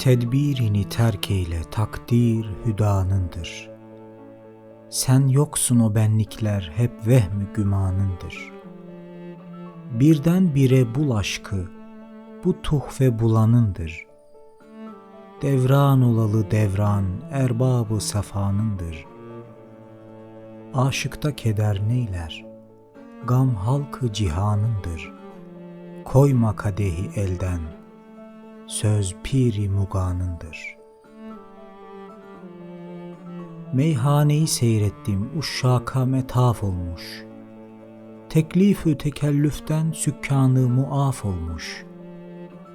Tedbirini terk eyle takdir hüdanındır. Sen yoksun o benlikler hep vehmü gümanındır. Birden bire bul aşkı, bu tuhfe bulanındır. Devran olalı devran erbabı safanındır. Aşıkta keder neyler, gam halkı cihanındır. Koyma kadehi elden, söz piri muganındır. Meyhaneyi seyrettim, uşşaka metaf olmuş. Teklifü tekellüften sükkanı muaf olmuş.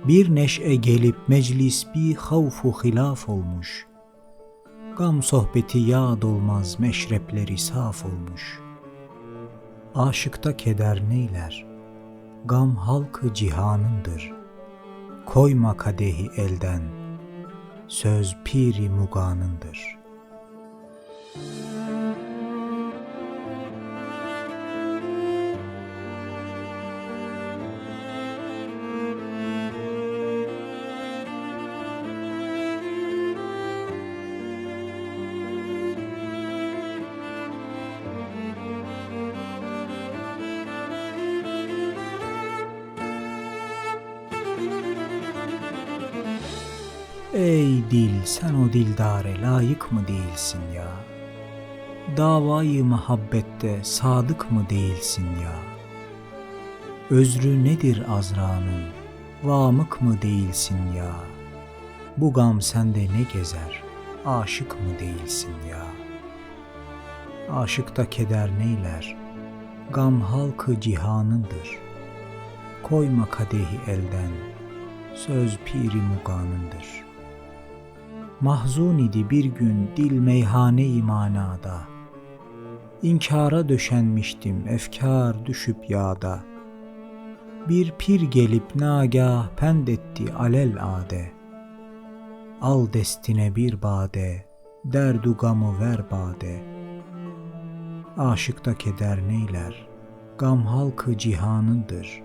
Bir neşe gelip meclis bir havfu hilaf olmuş. Gam sohbeti yad olmaz meşrepleri saf olmuş. Aşıkta keder neyler? Gam halkı cihanındır. Koyma kadehi elden, söz piri muganındır.'' Ey dil sen o dildare layık mı değilsin ya? Davayı muhabbette sadık mı değilsin ya? Özrü nedir Azra'nın? Vamık mı değilsin ya? Bu gam sende ne gezer? Aşık mı değilsin ya? Aşıkta keder neyler? Gam halkı cihanındır. Koyma kadehi elden, söz piri muganındır.'' Mahzun idi bir gün dil meyhane manada. İnkara döşenmiştim efkar düşüp yağda. Bir pir gelip nagah pendetti alel ade. Al destine bir bade, derdu gamı ver bade. Aşıkta keder neyler, gam halkı cihanındır.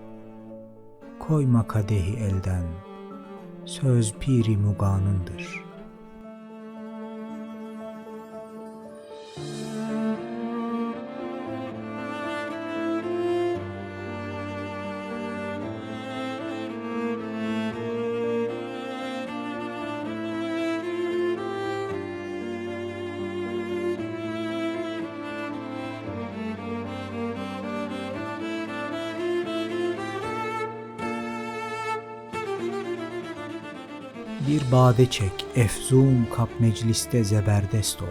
Koyma kadehi elden, söz piri muganındır.'' Bir bade çek, efzun kap mecliste zeberdest ol.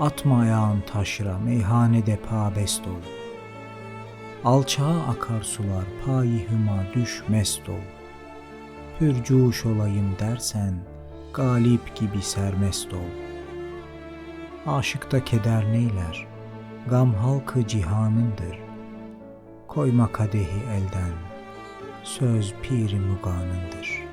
Atma ayağın taşra, meyhanede pabest ol. Alçağa akar sular, payi hüma düş mest ol. Pürcuş olayım dersen, galip gibi sermest ol. Aşıkta keder neyler, gam halkı cihanındır. Koyma kadehi elden, söz piri muganındır.''